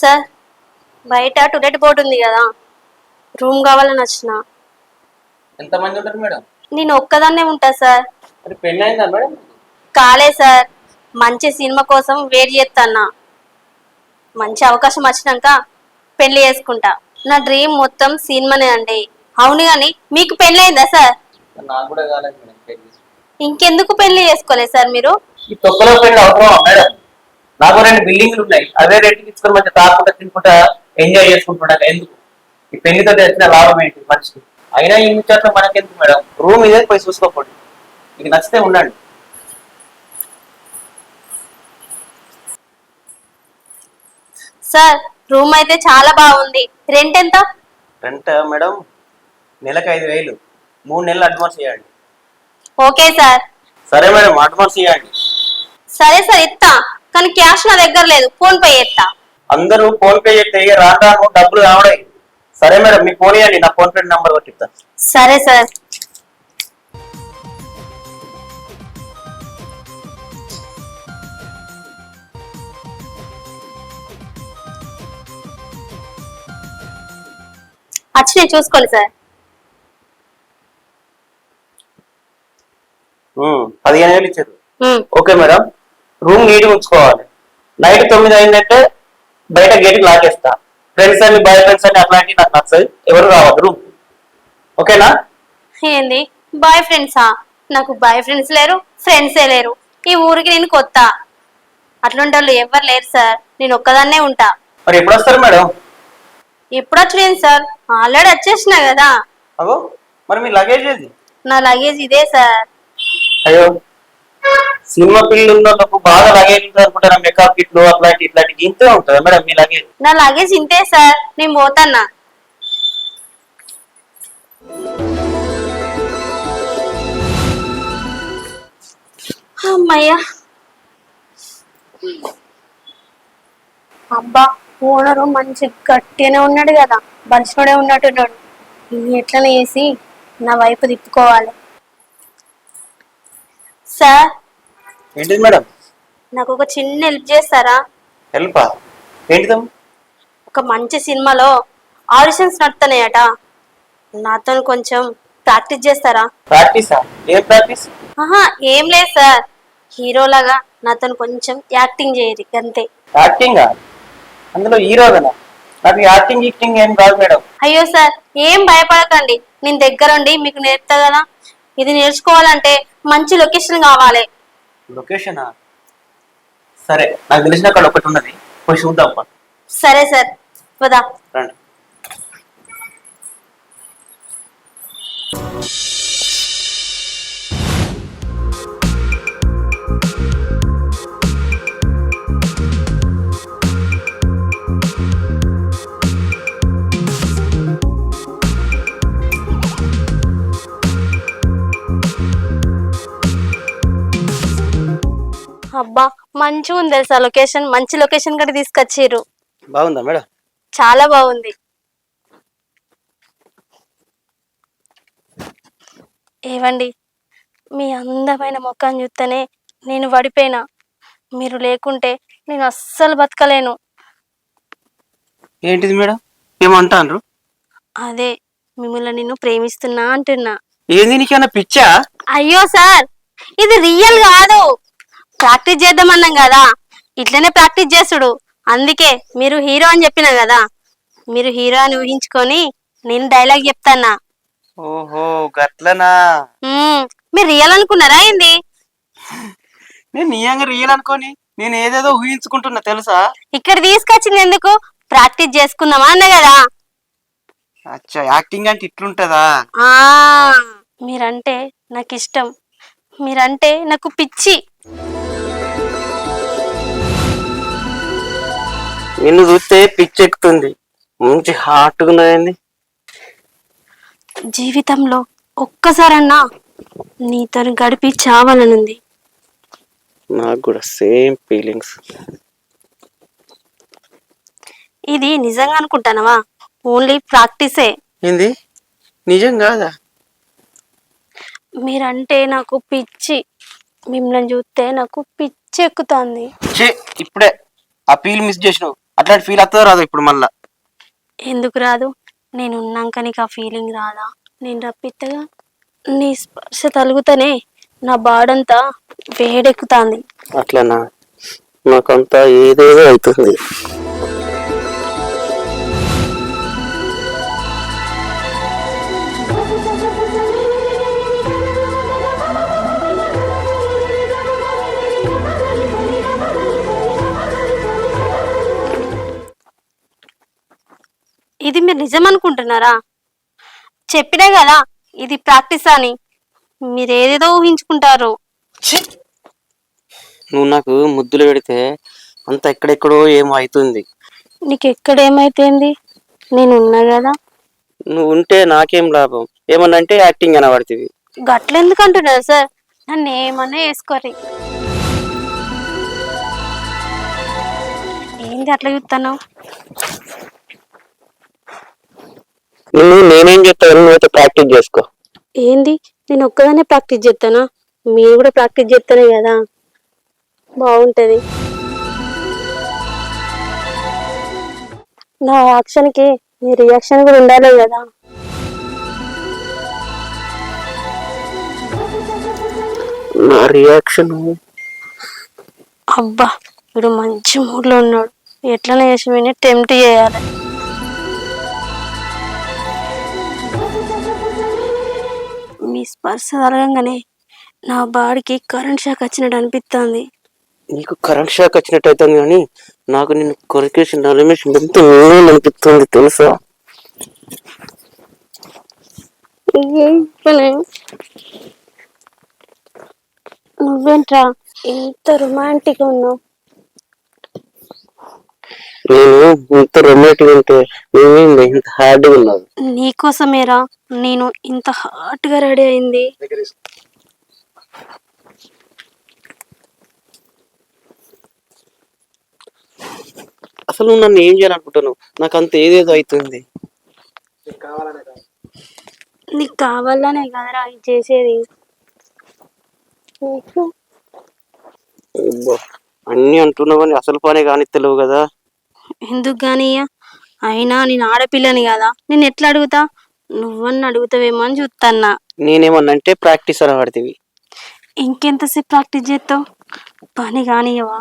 Sir బయట to-let board ఉంది కదా. రూమ్ కావాలని వచ్చిన. ఎంతమంది ఉంటారు మేడం? నేను ఒక్కదాన్నే ఉంటా సార్. మరి పెళ్ళి అయిందా మేడం? కాలే సార్. మంచి సినిమా కోసం వెయిట్ చేస్తాన్నా మంచి అవకాశం వచ్చినాక పెళ్ళి చేసుకుంటా. నా డ్రీమ్ మొత్తం సినిమానే అండి. అవును కానీ మీకు పెళ్ళి అయిందా సార్? నాకు కూడా కాలేదు మేడం పెళ్ళి ఇంకెందుకు పెళ్ళి చేసుకోలేదు సార్ మీరు? ఈ తొక్కలో పెళ్ళి అవసరమా మేడం? నాకు రెండు బిల్డింగ్లు ఉన్నాయి. అదే రేటుకి ఇచ్చుకొని మంచిగా తాకుండా తినుకుంటా ఎంజాయ్ చేసుకుంటున్నా. ఎందుకు? ఈ పెళ్ళితో వచ్చిన లాభం ఏంటి మనిషికి? అయినా ఈ ముచ్చట్లు మనకెందుకు మేడం? రూమ్ ఇదే పోయి చూసుకోకండి. మీకు నచ్చితే ఉండండి. సార్ రూమ్ అయితే చాలా బాగుంది. రెంట్ ఎంత? రెంట్ మేడం నెలకు ఐదు వేలు. మూడు నెలలు అడ్వాన్స్ ఇవ్వండి. Okay sir. సరే మేడం అడ్వాన్స్ ఇవ్వండి. సరే సార్ ఇస్తా కానీ క్యాష్ నా దగ్గర లేదు ఫోన్ పే చేస్తా. అందరూ ఫోన్ పే చేస్తే రాను రాను డబ్బులు రావడాయి సరే మేడం మీ ఫోన్ ఇవ్వండి నా ఫోన్ పే నెంబర్ కొట్టిస్తా సరే సార్. వచ్చినాయి చూసుకోండి సార్. ఉమ్, పదిహేను వేలు ఇచ్చారు. Okay madam. రూమ్ నీట్ ఉంచుకోవాలి. నైట్ తొమ్మిది అయిందంటే బయట గేట్ లాగేస్తా ఫ్రెండ్స్ అని బాయ్ ఫ్రెండ్స్ అని అట్లాంటివి నాకు నచ్చదు. ఎవరు రావద్దు రూమ్ ఓకేనా? ఏంది? బాయ్ ఫ్రెండ్సా నాకు బాయ్ ఫ్రెండ్స్ లేరు ఫ్రెండ్సే లేరు. ఈ ఊరికి నేను కొత్త. అట్లాంటి వాళ్ళు ఎవరు లేరు సార్. నేను ఒక్కదాన్నే ఉంటా. మరి ఎప్పుడు వస్తారు మేడం? ఎప్పుడు వచ్చినాను సార్. ఆల్రెడీ వచ్చేసిన కదా. అగో మరి మీ లగేజ్ ఏది? నా లగేజ్ ఇదే సార్. అయ్యో. సినిమా పిల్లలు ఉన్నప్పుడు బాగా లగేజ్ ఉంటుంది అనుకుంటారా మేకప్ కిట్లు అట్లాంటి ఇట్లాంటి ఇంతే ఉంటుంది మేడం మీ లగేజ్? నా లగేజ్ ఇంతే సార్ నేను పోతాన్నా. అమ్మయ్యా. అబ్బా ఓనరు మంచి గట్టిగానే ఉన్నాడు కదా బలిసినోడే ఉన్నట్టున్నాడు. ఇది ఎట్లనే వేసి నా వైపు తిప్పుకోవాలి. సార్ ఏంటిది మేడం? నాకు ఒక చిన్న హెల్ప్ చేస్తారా? హెల్పా? ఏంటిదమ్ ఒక మంచి సినిమాలో ఆడిషన్స్ నడుతున్నాయట. నాతో కొంచెం ప్రాక్టీస్ చేస్తారా? ప్రాక్టీసా? ఏం ప్రాక్టీస్? ఆహా ఏం లేదు సార్. హీరోలాగా నాతో కొంచెం యాక్టింగ్ చేయరు అంతే. యాక్టింగ్? అందులో హీరో కదా నాకు యాక్టింగ్ యాక్టింగ్ ఏం కాదు మేడం. అయ్యో సార్ ఏం భయపడకండి. నేను దగ్గరుండి మీకు నేర్పుతా కదా. ఇది నేర్చుకోవాలంటే మంచి లొకేషన్ కావాలి. లొకేషనా? సరే నాకు తెలిసిన అక్కడ ఒకటి ఉన్నది. పోయి చూద్దాం. సరే సార్ వదా రండి. అబ్బా మంచిగా ఉంది తెలుసా లొకేషన్ మంచి లొకేషన్ కూడా తీసుకొచ్చిర్రు. బాగుందా మేడం? చాలా బాగుంది. ఏవండి మీ అందమైన ముఖాన్ని చూస్తేనే నేను పడిపోయినా. మీరు లేకుంటే నేను అస్సలు బతకలేను. ఏంటిది మేడం? ఏమంటాను అదే మిమ్మల్ని నిన్ను ప్రేమిస్తున్నా అంటున్నా. ఏంది పిచ్చా? అయ్యో సార్ ఇది రియల్ కాదు. ప్రాక్టీస్ చేద్దామన్నాం కదా. ఇట్లనే ప్రాక్టీస్ చేసుడు అందుకే మీరు హీరో అని చెప్పిన కదా. మీరు హీరో అని ఊహించుకొని నేను డైలాగ్ చెప్తానా ఓహో గట్లనా? మీరు రియల్ అనుకున్నారా ఏంది? నేను నియంగా రియల్ అనుకోని నేను ఏదేదో ఊహించుకుంటున్నా తెలుసా? ఇక్కడ తీసుకొచ్చింది ఎందుకు? ప్రాక్టీస్ చేసుకుందామా అన్న కదా. అచ్చా యాక్టింగ్ అంటే ఇట్లుంటదా? ఆ మీరంటే నాకు ఇష్టం మీరంటే నాకు పిచ్చి. నిన్ను చూస్తే పిచ్చెక్కుతుంది. మంచి హార్ట్ ఉన్నదండి. జీవితంలో ఒక్కసారన్నా నీతో గడిపి చావాలనుంది నాకు కూడా సేమ్ ఫీలింగ్స్ ఇది నిజంగా అనుకుంటానవా? ఓన్లీ ప్రాక్టీసే ఏంది? నిజం కాదా? మీరంటే నాకు పిచ్చి. మిమ్మల్ని చూస్తే నాకు పిచ్చి ఎక్కుతుంది ఇప్పుడే. ఆ పీల్ మిస్ చేసినావు. అట్లాంటి ఫీల్ అవుతుందో రాదు ఇప్పుడు మళ్ళా? ఎందుకు రాదు? నేను ఉన్నాక నీకు ఆ ఫీలింగ్ రాదా? నేను రప్పిత్తగా నీ స్పర్శ తలుగుతనే నా బాడంతా వేడెక్కుతాంది. అట్లనా? నాకంతా ఏదేదో అవుతుంది ఇది మీరు నిజం అనుకుంటున్నారా చెప్పినా కదా ఇది ప్రాక్టీస్ అని. మీరు ఏదేదో ఊహించుకుంటారు నువ్వు నాకు ముద్దులు పెడితే అంత ఎక్కడెక్కడో ఏమో అవుతుంది నీకు ఎక్కడ ఏమైతేంది నేను ఉన్నా కదా. నువ్వు ఉంటే నాకేం లాభం? ఏమన్నంటే యాక్టింగ్ అనబడుతుంది గట్లెందుకు అంటున్నారు సార్? నన్ను ఏమన్నా వేసుకోరి ఏంది అట్లా చూస్తాను నువ్వు నేనేం చెప్తాను నువ్వైతే ప్రాక్టీస్ చేసుకో. ఏంది? నేను ఒక్కదానే ప్రాక్టీస్ చేస్తానా మీరు కూడా ప్రాక్టీస్ చేస్తానే కదా? బాగుంటది. నా యాక్షన్కి మీ రియాక్షన్ కూడా ఉండాలి కదా? నా రియాక్షన్? అబ్బా వీడు మంచి మూడ్లో ఉన్నాడు. ఎట్లనే చేసి టెంప్ట్ చేయాలి. మీ స్పర్శ తలగంగానే నా బాడీకి కరెంట్ షాక్ వచ్చినట్టు అనిపిస్తుంది నీకు కరెంట్ షాక్ వచ్చినట్టు అవుతుంది కానీ నాకు నిన్ను కొరికేసి నలిమేసి ఎంత అనిపిస్తుంది తెలుసా? నువ్వేంట్రా ఇంత రొమాంటిక్ ఉన్నావు? నేను ఇంత రొమాంటిక్ ఉంటే నువ్వేంది ఇంత హార్డ్గా ఉన్నావు. నీకోసమేరా? నేను ఇంత హాట్గా రెడీ అయింది. అసలు నన్ను ఏం చేయాలనుకుంటున్నావు? నాకు అంత ఏదేదో అవుతుంది నీకు కావాలనే కదరా ఇది చేసేది. అన్నీ అంటున్నావు కానీ అసలు పనే కానీ తెలియవు కదా. ఎందుకు గాని అయినా నేను ఆడపిల్లని కదా. నేను ఎట్లా అడుగుతా? నువ్వన్న అడుగుతావేమో అని చూస్తాన్నా నేనేమన్నంటే ప్రాక్టీస్ అని పడుతుంది ఇంకెంతసేపు ప్రాక్టీస్ చేస్తావు పని కానియవా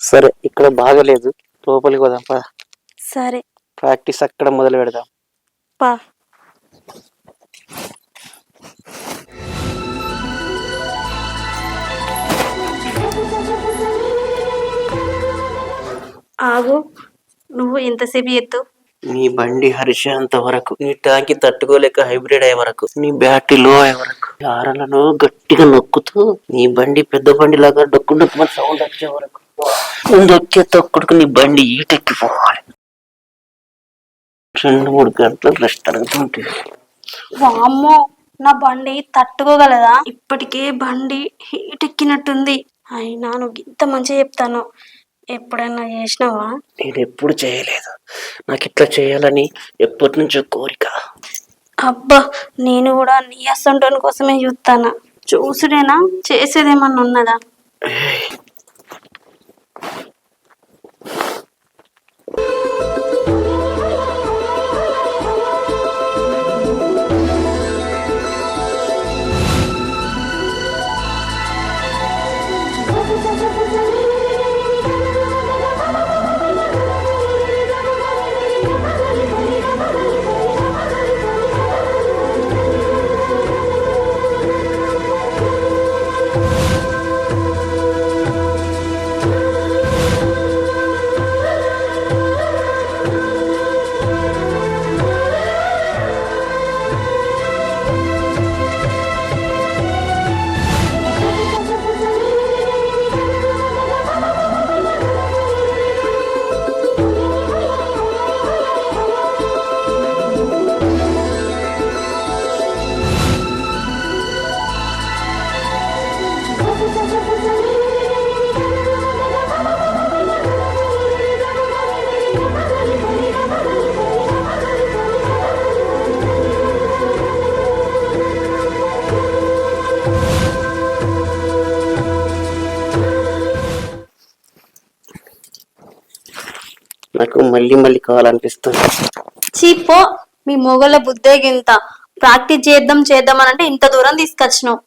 సరే ఇక్కడ బాగలేదు. లోపలికి పోదాం పద. సరే. ప్రాక్టీస్ అక్కడ మొదలు పెడదాం. పా. ఆగు. నువ్వు ఎంతసేపు చేస్తావు నీ బండి హరిషేంత వరకు నీ ట్యాంకి తట్టుకోలేక హైబ్రిడ్ అయ్యే వరకు నీ బ్యాటరీ లో అయ్యే వరకు ఆరలను గట్టిగా నొక్కుతూ నీ బండి పెద్ద బండి లాగా డొక్కు డొక్కు సౌండ్ వచ్చే వరకు. నొక్కే తొక్కుడుకు నీ బండి ఈటెక్కిపోవాలి. రెండు మూడు గంటలు రెస్ట్ అడుగుతుంటే వామ్మో నా బండి తట్టుకోగలదా? ఇప్పటికే బండి హీట్ ఎక్కినట్టుంది అయినా నువ్వు ఇంత మంచిగా చెప్తాను? ఎప్పుడైనా చేసినావా? నేను ఎప్పుడు చేయలేదు. నాకు ఇట్లా చేయాలని ఎప్పటి నుంచో కోరిక. అబ్బా నేను కూడా నీ అసంటోని కోసమే చూస్తానా చూసుడేనా? చేసేదేమన్నా ఉన్నదా? మళ్ళీ మళ్ళీ కావాలనిపిస్తుంది. చీపో మీ మొగల బుద్ధే గింత. ప్రాక్టీస్ చేద్దాం చేద్దాం అని అంటే ఇంత దూరం తీసుకొచ్చినావు.